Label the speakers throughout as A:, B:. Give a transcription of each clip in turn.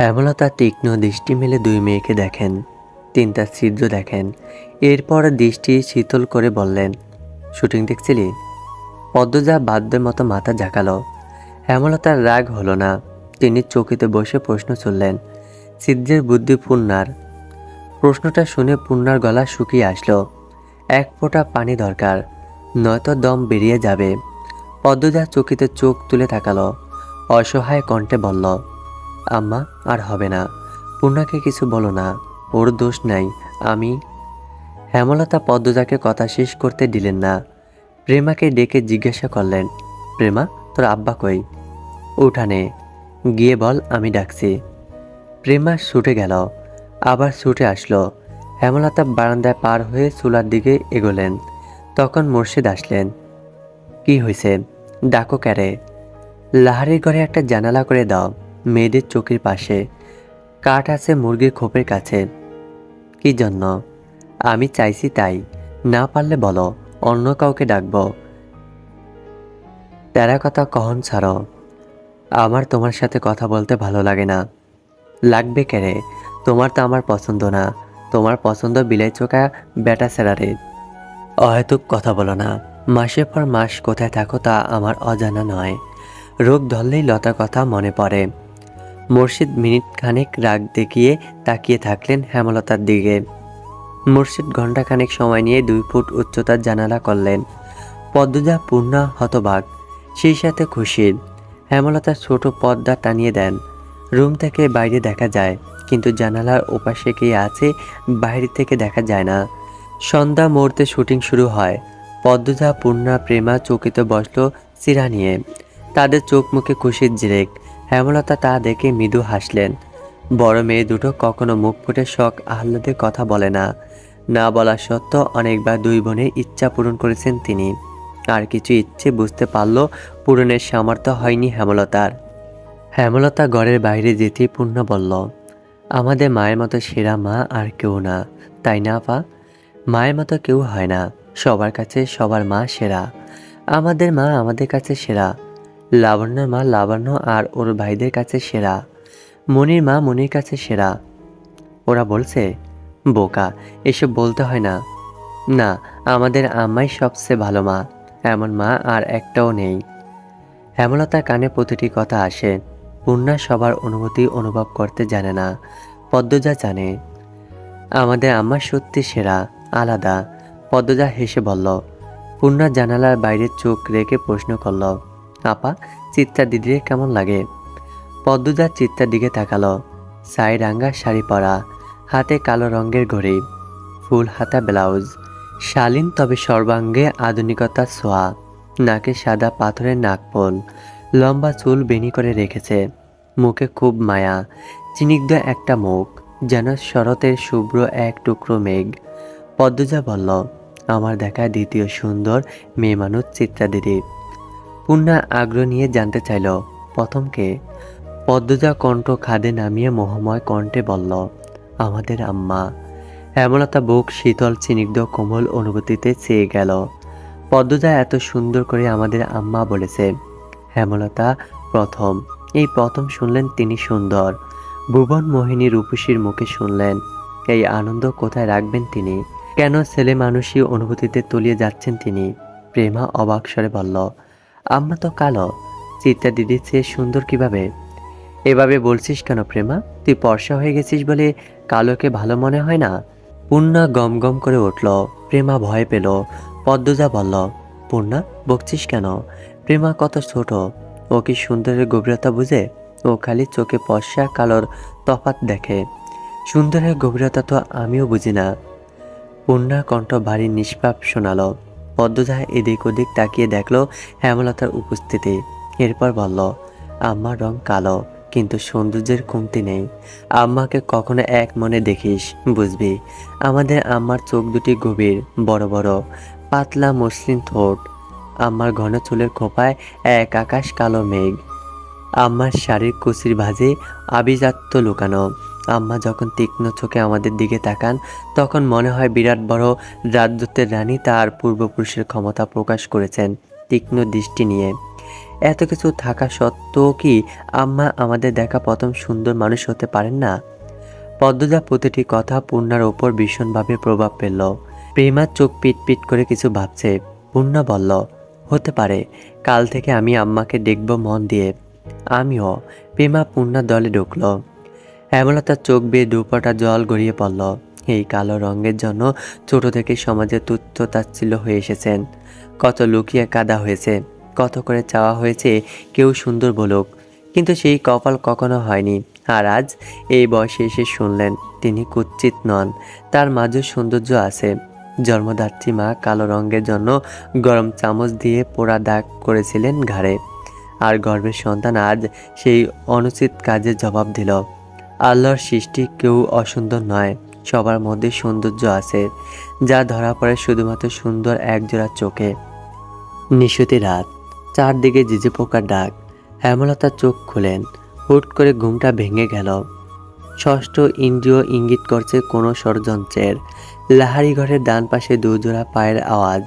A: হেমলতা তীক্ষ্ণ দৃষ্টি মেলে দুই মেয়েকে দেখেন তিনটা ছিদ্র দেখেন। এরপর দৃষ্টি শীতল করে বললেন, শুটিং দেখছিলি? পদ্মজা বাদ্যের মতো মাথা ঝাঁকালো। হেমলতার রাগ হলো না। তিনি চকিতে বসে প্রশ্ন চললেন, ছিদ্রের বুদ্ধি পূর্ণার? প্রশ্নটা শুনে পূর্ণার গলা শুকিয়ে আসলো। এক ফোঁটা পানি দরকার, নয়তো দম বেরিয়ে যাবে। পদ্মজা চকিতে চোখ তুলে তাকালো, অসহায় কণ্ঠে বলল আম্মা, আর হবে না। পূর্ণাকে কিছু বলো না, ওর দোষ নাই, আমি। হেমলতা পদ্মজাকে কথা শেষ করতে দিলেন না। প্রেমাকে ডেকে জিজ্ঞাসা করলেন, প্রেমা, তোর আব্বা কই? উঠানে গিয়ে বল, আমি ডাকছি। প্রেমা ছুটে গেল, আবার ছুটে আসলো। হেমলতা বারান্দায় পার হয়ে চুলার দিকে এগোলেন। তখন মুর্শিদ আসলেন, কি হয়েছে ডাকো ক্যারে। লাহারির ঘরে একটা জানালা করে দাও। মেয়েদের চোখের পাশে। কাঠ আছে মুরগির খোপের কাছে। কি জন্য? আমি চাইছি তাই। না পারলে বলো, অন্য কাউকে ডাকবো। তেরা কথা কখন ছাড়ো। আমার তোমার সাথে কথা বলতে ভালো লাগে না। লাগবে কেরে তোমার তো আমার পছন্দ না। তোমার পছন্দ বিলাই চোখা বেটা সেরারে। অহেতুক কথা বলো না। মাসের পর মাস কোথায় থাকো তা আমার অজানা নয়। রোগ ধরলেই লতার কথা মনে পড়ে। মুর্শিদ মিনিট খানেক রাগ দেখিয়ে তাকিয়ে থাকলেন হেমলতার দিকে। মুর্শিদ ঘণ্টাখানেক সময় নিয়ে দুই ফুট উচ্চতার জানালা করলেন। পদ্মজা পূর্ণা হতবাক, সেই সাথে খুশির হেমলতা ছোট পর্দা টানিয়ে দেন। রুম থেকে বাইরে দেখা যায়, কিন্তু জানালার ওপাশে কে আছে বাইরে থেকে দেখা যায় না। সন্ধ্যা মুহূর্তে শুটিং শুরু হয়। পদ্মজা, পূর্ণা, প্রেমা চৌকিতে বসল সিরা নিয়ে। তাদের চোখ মুখে খুশির জিরেক হেমলতা তা দেখে মৃদু হাসলেন। বড় মেয়ে দুটো কখনো মুখ ফুটে শখ আহ্লাদে কথা বলে না। না বলা সত্ত্বেও অনেকবার দুই বোনের ইচ্ছা পূরণ করেছেন তিনি। আর কিছু ইচ্ছে বুঝতে পারল পূরণের সামর্থ্য হয়নি হেমলতার। হেমলতা ঘরের বাইরে যেতেই পূর্ণ বলল, আমাদের মায়ের মতো সেরা মা আর কেউ না, তাই না পা মায়ের মতো কেউ হয় না, সবার কাছে সবার মা সেরা। আমাদের মা আমাদের কাছে সেরা লাবণ্যর মা লাবণ্য আর ওর ভাইদের কাছে সেরা। মনির মা মনির কাছে সেরা। ওরা বলছে, বোকা, এসব বলতে হয় না। না, আমাদের আম্মাই সবচেয়ে ভালো মা, এমন মা আর একটাও নেই। হেমলতার কানে প্রতিটি কথা আসে। পূর্ণা সবার অনুভূতি অনুভব করতে জানে না, পদ্মজা জানে। আমাদের আম্মা সত্যি সেরা, আলাদা। পদ্মজা হেসে বলল। পূর্ণা জানালার বাইরে চোখ রেখে প্রশ্ন করল আপা চিত্রা দিদির কেমন লাগে? পদ্মজা চিত্রার দিকে তাকালো। সাই রাঙ্গা শাড়ি পরা, হাতে কালো রঙের ঘড়ি, ফুল হাতা ব্লাউজ, শালীন তবে সর্বাঙ্গে আধুনিকতার ছোঁয়া, নাকে সাদা পাথরের নাকপোল লম্বা চুল বেনি করে রেখেছে, মুখে খুব মায়া, চিনিগ্ধ একটা মুখ, যেন শরতের শুভ্র এক টুকরো মেঘ। পদ্মজা বলল, আমার দেখা দ্বিতীয় সুন্দর মেয়ে মানুষ চিত্রা দিদি পূর্ণা আগ্রহ নিয়ে জানতে চাইল। প্রথমকে, পদ্মজা কণ্ঠ খাদে নামিয়ে মোহময় কণ্ঠে বলল, আমাদের আম্মা। হেমলতা বুক শীতল, চিনিগ্ধ, কোমল অনুভূতিতে চেয়ে গেল। পদ্মজা এত সুন্দর করে আমাদের আম্মা বলেছে। হেমলতা, প্রথম। এই প্রথম শুনলেন তিনি সুন্দর। ভুবন মোহিনী রূপসীর মুখে শুনলেন, এই আনন্দ কোথায় রাখবেন তিনি? কেন ছেলে মানুষই অনুভূতিতে তলিয়ে যাচ্ছেন তিনি? প্রেমা অবাক স্বরে বলল আম্মা তো কালো। চিত্রা দিদির চেয়ে সুন্দর কীভাবে? এভাবে বলছিস কেন প্রেমা? তুই পর্ষা হয়ে গেছিস বলে কালোকে ভালো মনে হয় না? পূর্ণা গম গম করে উঠল। প্রেমা ভয় পেল। পদ্মজা বলল, পূর্ণা, বকছিস কেন? প্রেমা কত ছোট। ও কি সুন্দরের গভীরতা বুঝে? ও খালি চোখে পর্ষা কালোর তফাত দেখে। সুন্দরের গভীরতা তো আমিও বুঝি না। পূর্ণার কণ্ঠ ভারী নিষ্পাপ শোনালো। পদ্মজা এদিক ওদিক তাকিয়ে দেখল হেমলতার উপস্থিতি। এরপর বলল, আম্মার রং কালো, কিন্তু সৌন্দর্যের কমতি নেই। আম্মাকে কখনো এক মনে দেখিস, বুঝবি? আমাদের আম্মার চোখ দুটি গভীর, বড় বড়, পাতলা মসৃণ ঠোঁট। আম্মার ঘন চুলের খোপায় এক আকাশ কালো মেঘ। আম্মার শাড়ির কুচির ভাজে আভিজাত্য লুকানো। আম্মা যখন তীক্ষ্ণ চোখে আমাদের দিকে তাকান, তখন মনে হয় বিরাট বড় রাজদূতের রানী তার পূর্বপুরুষের ক্ষমতা প্রকাশ করেছেন তীক্ষ্ণ দৃষ্টি নিয়ে। এত কিছু থাকা সত্ত্বেও কি আম্মা আমাদের দেখা প্রথম সুন্দর মানুষ হতে পারেন না? পদ্মজা প্রতিটি কথা পূর্ণার ওপর ভীষণভাবে প্রভাব ফেলল। প্রেমার চোখ পিট পিট করে কিছু ভাবছে। পূর্ণা বলল, হতে পারে, কাল থেকে আমি আম্মাকে দেখব মন দিয়ে। আমিও। প্রেমা পূর্ণার দলে ঢুকল। হেমলতার চোখ বেয়ে দুপটা জল গড়িয়ে পড়ল। এই কালো রঙের জন্য ছোট থেকে সমাজে তুচ্ছ তাচ্ছিল্য হয়ে এসেছেন। কত লুকিয়ে কাদা হয়েছে, কত করে চাওয়া হয়েছে, কেউ সুন্দর বলুক। কিন্তু সেই কপাল কখনো হয়নি। আর আজ এই বয়সে এসে শুনলেন, তিনি কুচ্ছিত নন, তার মাঝে সৌন্দর্য আছে। জন্মদাত্রী মা কালো রঙের জন্য গরম চামচ দিয়ে পোড়া দাগ করেছিলেন ঘাড়ে। আর গর্ভের সন্তান আজ সেই অনুচিত কাজের জবাব দিল। আল্লাহর সৃষ্টি কেউ অসুন্দর নয়, সবার মধ্যে সৌন্দর্য আছে, যা ধরা পড়ে শুধুমাত্র সুন্দর একজোড়া চোখে। নিশুতি রাত, চারদিকে জিজে পোকার ডাক হেমলতা চোখ খুলেন, হুট করে ঘুমটা ভেঙে গেল। ষষ্ঠ ইন্দ্রিয় ইঙ্গিত করছে কোনো ষড়যন্ত্রের। লাহারি ঘরের ডান পাশে দুজোড়া পায়ের আওয়াজ,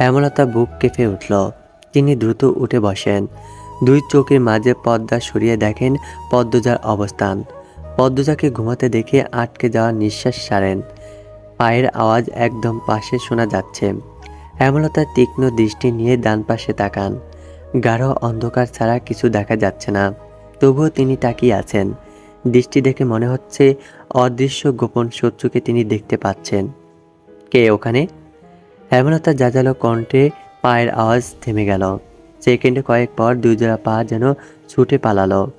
A: হেমলতা বুক কেঁপে উঠল। তিনি দ্রুত উঠে বসেন। দুই চোখের মাঝে পদ্মা সরিয়ে দেখেন পদ্মজার অবস্থান। পদ্মজাকে ঘুমাতে দেখে আটকে যাওয়া নিঃশ্বাস সারেন পায়ের আওয়াজ একদম পাশে শোনা যাচ্ছে। হেমলতা তীক্ষ্ণ দৃষ্টি নিয়ে ডান পাশে তাকান। গাঢ় অন্ধকার ছাড়া কিছু দেখা যাচ্ছে না। তবুও তিনি তাকিয়ে আছেন। দৃষ্টি দেখে মনে হচ্ছে অদৃশ্য গোপন শত্রুকে তিনি দেখতে পাচ্ছেন। কে ওখানে? হেমলতা জাজালো কণ্ঠে পায়ের আওয়াজ থেমে গেল। সেকেন্ডে কয়েক পর দুই জোড়া পা যেন ছুটে পালালো।